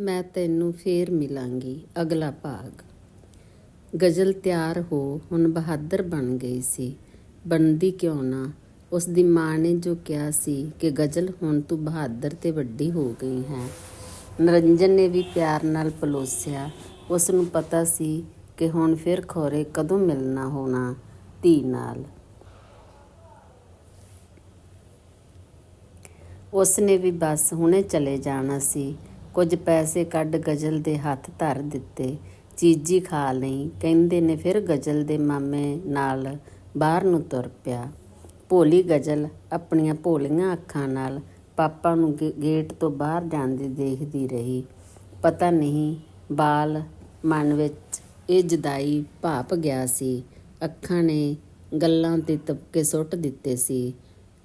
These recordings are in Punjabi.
ਮੈਂ ਤੈਨੂੰ ਫੇਰ ਮਿਲਾਂਗੀ, ਅਗਲਾ ਭਾਗ। ਗਜ਼ਲ ਤਿਆਰ ਹੋ, ਹੁਣ ਬਹਾਦਰ ਬਣ ਗਈ ਸੀ। ਬਣਦੀ ਕਿਉਂ ਨਾ? ਉਸ ਦੀ ਮਾਂ ਨੇ ਜੋ ਕਿਹਾ ਸੀ ਕਿ ਗਜ਼ਲ ਹੁਣ ਤੂੰ ਬਹਾਦਰ ਤੇ ਵੱਡੀ ਹੋ ਗਈ ਹੈ। ਨਰਿੰਜਨ ਨੇ ਵੀ ਪਿਆਰ ਨਾਲ ਪਲੋਸਿਆ। ਉਸ ਨੂੰ ਪਤਾ ਸੀ ਕਿ ਹੁਣ ਫਿਰ ਖੋਰੇ ਕਦੋਂ ਮਿਲਣਾ ਹੋਣਾ ਧੀ ਨਾਲ। ਉਸ ਨੇ ਵੀ ਬਸ ਹੁਣੇ ਚਲੇ ਜਾਣਾ ਸੀ। ਕੁਝ ਪੈਸੇ ਕੱਢ ਗਜ਼ਲ ਦੇ ਹੱਥ ਧਰ ਦਿੱਤੇ। ਚੀਜੀ ਖਾ ਲਈ। ਕਹਿੰਦੇ ਨੇ ਫਿਰ ਗਜ਼ਲ ਦੇ ਮਾਮੇ ਨਾਲ ਬਾਹਰ ਨੂੰ ਤੁਰ ਪਿਆ। ਭੋਲੀ ਗਜ਼ਲ ਆਪਣੀਆਂ ਭੋਲੀਆਂ ਅੱਖਾਂ ਨਾਲ ਪਾਪਾ ਨੂੰ ਗੇ- ਗੇਟ ਤੋਂ ਬਾਹਰ ਜਾਂਦੀ ਦੇਖਦੀ ਰਹੀ। ਪਤਾ ਨਹੀਂ ਬਾਲ ਮਨ ਵਿੱਚ ਇਹ ਜਦਾਈ ਭਾਪ ਗਿਆ ਸੀ। ਅੱਖਾਂ ਨੇ ਗੱਲਾਂ ਤੇ ਤਬਕੇ ਸੁੱਟ ਦਿੱਤੇ ਸੀ।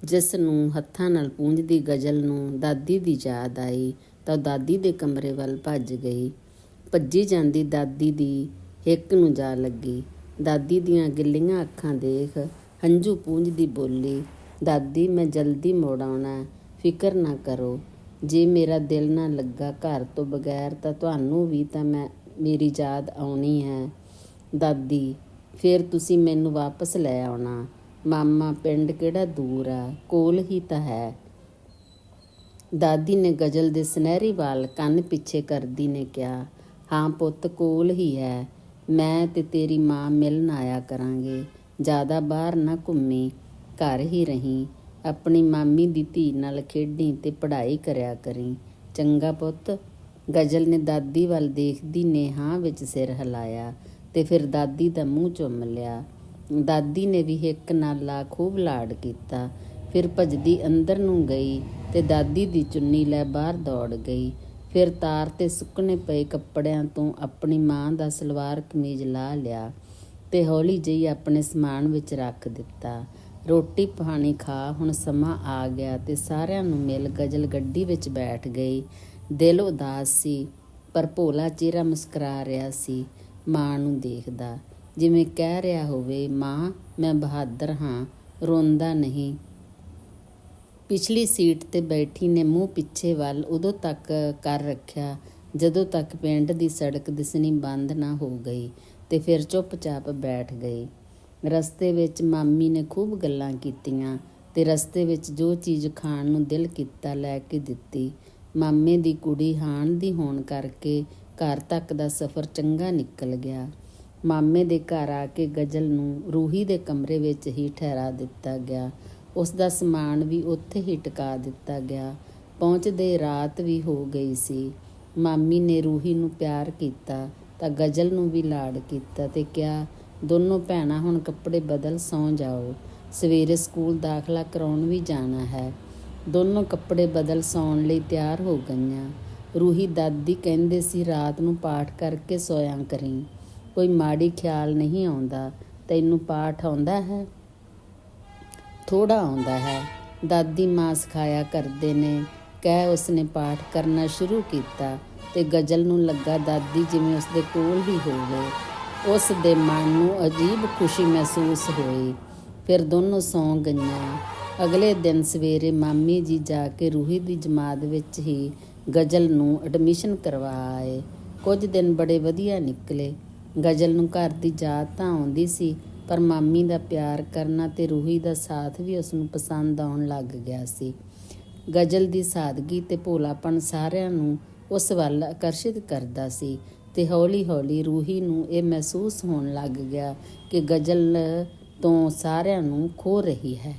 ਜਿਸ ਨੂੰ ਹੱਥਾਂ ਨਾਲ ਪੂੰਝਦੀ ਗਜ਼ਲ ਨੂੰ ਦਾਦੀ ਦੀ ਯਾਦ ਆਈ। ਤਾਂ ਦਾਦੀ ਦੇ ਕਮਰੇ ਵੱਲ ਭੱਜ ਗਈ। ਭੱਜੀ ਜਾਂਦੀ ਦਾਦੀ ਦੀ ਹਿੱਕ ਨੂੰ ਜਾ ਲੱਗੀ। ਦਾਦੀ ਦੀਆਂ ਗਿੱਲੀਆਂ ਅੱਖਾਂ ਦੇਖ ਹੰਝੂ ਪੂੰਝਦੀ ਬੋਲੀ, ਦਾਦੀ, ਮੈਂ ਜਲਦੀ ਮੋੜ ਆਉਣਾ ਫਿਕਰ ਨਾ ਕਰੋ। ਜੇ ਮੇਰਾ ਦਿਲ ਨਾ ਲੱਗਾ ਘਰ ਤੋਂ ਬਗੈਰ ਤਾਂ ਤੁਹਾਨੂੰ ਵੀ ਤਾਂ ਮੈਂ, ਮੇਰੀ ਯਾਦ ਆਉਣੀ ਹੈ। ਦਾਦੀ, ਫਿਰ ਤੁਸੀਂ ਮੈਨੂੰ ਵਾਪਸ ਲੈ ਆਉਣਾ। ਮਾਮਾ ਪਿੰਡ ਕਿਹੜਾ ਦੂਰ ਆ ਕੋਲ ਹੀ ਤਾਂ ਹੈ। ਦਾਦੀ ਨੇ ਗਜ਼ਲ ਦੇ ਸੁਨਹਿਰੀ ਵਾਲ ਕੰਨ ਪਿੱਛੇ ਕਰਦੀ ਨੇ ਕਿਹਾ, ਹਾਂ ਪੁੱਤ, ਕੋਲ ਹੀ ਹੈ ਮੈਂ ਤੇ ਤੇਰੀ ਮਾਂ ਮਿਲਣ ਆਇਆ ਕਰਾਂਗੇ। ਜ਼ਿਆਦਾ ਬਾਹਰ ਨਾ ਘੁੰਮੀ, ਘਰ ਹੀ ਰਹੀਂ। ਆਪਣੀ ਮਾਮੀ ਦੀ ਧੀ ਨਾਲ ਖੇਡੀ ਤੇ ਪੜ੍ਹਾਈ ਕਰਿਆ ਕਰੀ। ਚੰਗਾ ਪੁੱਤ। ਗਜ਼ਲ ਨੇ ਦਾਦੀ ਵੱਲ ਦੇਖਦੀ ਨੇ ਹਾਂ ਵਿੱਚ ਸਿਰ ਹਿਲਾਇਆ ਤੇ ਫਿਰ ਦਾਦੀ ਦਾ ਮੂੰਹ ਚੁੰਮ ਲਿਆ। ਦਾਦੀ ਨੇ ਵੀ ਹਿੱਕ ਨਾਲ ਲਾ ਖੂਬ ਲਾਡ ਕੀਤਾ। ਫਿਰ ਭਜਦੀ ਅੰਦਰ ਨੂੰ ਗਈ। ਤੇ ਦਾਦੀ ਦੀ ਚੁੰਨੀ ਲੈ ਬਾਹਰ ਦੌੜ ਗਈ। ਫਿਰ ਤਾਰ ਤੇ ਸੁੱਕਣੇ ਪਏ ਕੱਪੜਿਆਂ ਤੋਂ ਆਪਣੀ ਮਾਂ ਦਾ ਸਲਵਾਰ ਕਮੀਜ਼ ਲਾ ਲਿਆ ਤੇ ਹੌਲੀ ਜਿਹੀ ਆਪਣੇ ਸਮਾਨ ਵਿੱਚ ਰੱਖ ਦਿੱਤਾ। ਰੋਟੀ ਪਾਣੀ ਖਾ ਹੁਣ ਸਮਾਂ ਆ ਗਿਆ ਤੇ ਸਾਰਿਆਂ ਨੂੰ ਮਿਲ ਗਜ਼ਲ ਗੱਡੀ ਵਿੱਚ ਬੈਠ ਗਈ। ਦਿਲ ਉਦਾਸ ਸੀ, ਪਰ ਭੋਲਾ ਚਿਹਰਾ ਮੁਸਕਰਾ ਰਿਹਾ ਸੀ, ਮਾਂ ਨੂੰ ਦੇਖਦਾ। ਜਿਵੇਂ ਕਹਿ ਰਿਹਾ ਹੋਵੇ, ਮਾਂ, ਮੈਂ ਬਹਾਦਰ ਹਾਂ, ਰੋਂਦਾ ਨਹੀਂ। ਪਿਛਲੀ ਸੀਟ ਤੇ ਬੈਠੀ ਨੇ ਮੂੰਹ ਪਿੱਛੇ ਵੱਲ, ਉਦੋਂ ਤੱਕ ਕਰ ਰੱਖਿਆ, ਜਦੋਂ ਤੱਕ ਪਿੰਡ ਦੀ ਸੜਕ ਦਿਸਣੀ ਬੰਦ ਨਾ ਹੋ ਗਈ ਤੇ ਫਿਰ ਚੁੱਪਚਾਪ ਬੈਠ ਗਈ। ਰਸਤੇ ਵਿੱਚ ਮਾਮੀ ਨੇ ਖੂਬ ਗੱਲਾਂ ਕੀਤੀਆਂ ਤੇ ਰਸਤੇ ਵਿੱਚ ਜੋ ਚੀਜ਼ ਖਾਣ ਨੂੰ ਦਿਲ ਕੀਤਾ ਲੈ ਕੇ ਦਿੱਤੀ। ਮਾਮੇ ਦੀ ਕੁੜੀ ਹਾਣ ਦੀ ਹੋਣ ਕਰਕੇ ਘਰ ਤੱਕ ਦਾ ਸਫ਼ਰ ਚੰਗਾ ਨਿਕਲ ਗਿਆ। ਮਾਮੇ ਦੇ ਘਰ ਆ ਕੇ ਗਜ਼ਲ ਨੂੰ ਰੂਹੀ ਦੇ ਕਮਰੇ ਵਿੱਚ ਹੀ ਠਹਿਰਾ ਦਿੱਤਾ ਗਿਆ। ਉਸ ਦਾ ਸਮਾਨ ਵੀ ਉੱਥੇ ਹੀ ਟਿਕਾ ਦਿੱਤਾ ਗਿਆ। ਪਹੁੰਚਦੇ ਰਾਤ ਵੀ ਹੋ ਗਈ ਸੀ। ਮਾਮੀ ਨੇ ਰੂਹੀ ਨੂੰ ਪਿਆਰ ਕੀਤਾ ਤਾਂ ਗਜ਼ਲ ਨੂੰ ਵੀ ਲਾੜ ਕੀਤਾ ਤੇ ਕਿਹਾ, ਦੋਨੋਂ ਭੈਣਾਂ ਹੁਣ ਕੱਪੜੇ ਬਦਲ ਸੌਂ ਜਾਓ। ਸਵੇਰੇ ਸਕੂਲ ਦਾਖਲਾ ਕਰਾਉਣ ਵੀ ਜਾਣਾ ਹੈ। ਦੋਨੋਂ ਕੱਪੜੇ ਬਦਲ ਸੌਣ ਲਈ ਤਿਆਰ ਹੋ ਗਈਆਂ। ਰੂਹੀ ਦਾਦੀ ਕਹਿੰਦੇ ਸੀ, ਰਾਤ ਨੂੰ ਪਾਠ ਕਰਕੇ ਸੋਇਆ ਕਰੀ। ਕੋਈ ਮਾੜੀ ਖਿਆਲ ਨਹੀਂ ਆਉਂਦਾ। ਤੈਨੂੰ ਪਾਠ ਆਉਂਦਾ ਹੈ? ਥੋੜਾ ਆਉਂਦਾ ਹੈ। ਦਾਦੀ ਮਾਂ ਸਿਖਾਇਆ ਕਰਦੇ ਨੇ। ਕਹਿ ਉਸਨੇ ਪਾਠ ਕਰਨਾ ਸ਼ੁਰੂ ਕੀਤਾ ਤੇ ਗਜ਼ਲ ਨੂੰ ਲੱਗਾ ਦਾਦੀ ਜਿਵੇਂ ਉਸਦੇ ਕੋਲ ਹੀ ਹੋਵੇ। ਉਸ ਦੇ ਮਨ ਨੂੰ ਅਜੀਬ ਖੁਸ਼ੀ ਮਹਿਸੂਸ ਹੋਈ। ਫਿਰ ਦੋਨੋਂ ਸੌਂ ਗਈਆਂ। ਅਗਲੇ ਦਿਨ ਸਵੇਰੇ ਮਾਮੀ ਜੀ ਜਾ ਕੇ ਰੂਹੀ ਦੀ ਜਮਾਤ ਵਿੱਚ ਹੀ ਗਜ਼ਲ ਨੂੰ ਐਡਮਿਸ਼ਨ ਕਰਵਾ ਆਏ। ਕੁਝ ਦਿਨ ਬੜੇ ਵਧੀਆ ਨਿਕਲੇ। ਗਜ਼ਲ ਨੂੰ ਘਰ ਦੀ ਯਾਦ ਤਾਂ ਆਉਂਦੀ ਸੀ ਪਰ ਮਾਮੀ ਦਾ ਪਿਆਰ ਕਰਨਾ ਤੇ ਰੂਹੀ ਦਾ ਸਾਥ ਵੀ ਉਸ ਨੂੰ ਪਸੰਦ ਆਉਣ ਲੱਗ ਗਿਆ ਸੀ। ਗਜ਼ਲ ਦੀ ਸਾਦਗੀ ਤੇ ਭੋਲਾਪਣ ਸਾਰਿਆਂ ਨੂੰ ਉਸ ਵੱਲ ਆਕਰਸ਼ਿਤ ਕਰਦਾ ਸੀ ਤੇ ਹੌਲੀ-ਹੌਲੀ ਰੂਹੀ ਨੂੰ ਇਹ ਮਹਿਸੂਸ ਹੋਣ ਲੱਗ ਗਿਆ ਕਿ ਗਜ਼ਲ ਤੋਂ ਸਾਰਿਆਂ ਨੂੰ ਖੋ ਰਹੀ ਹੈ।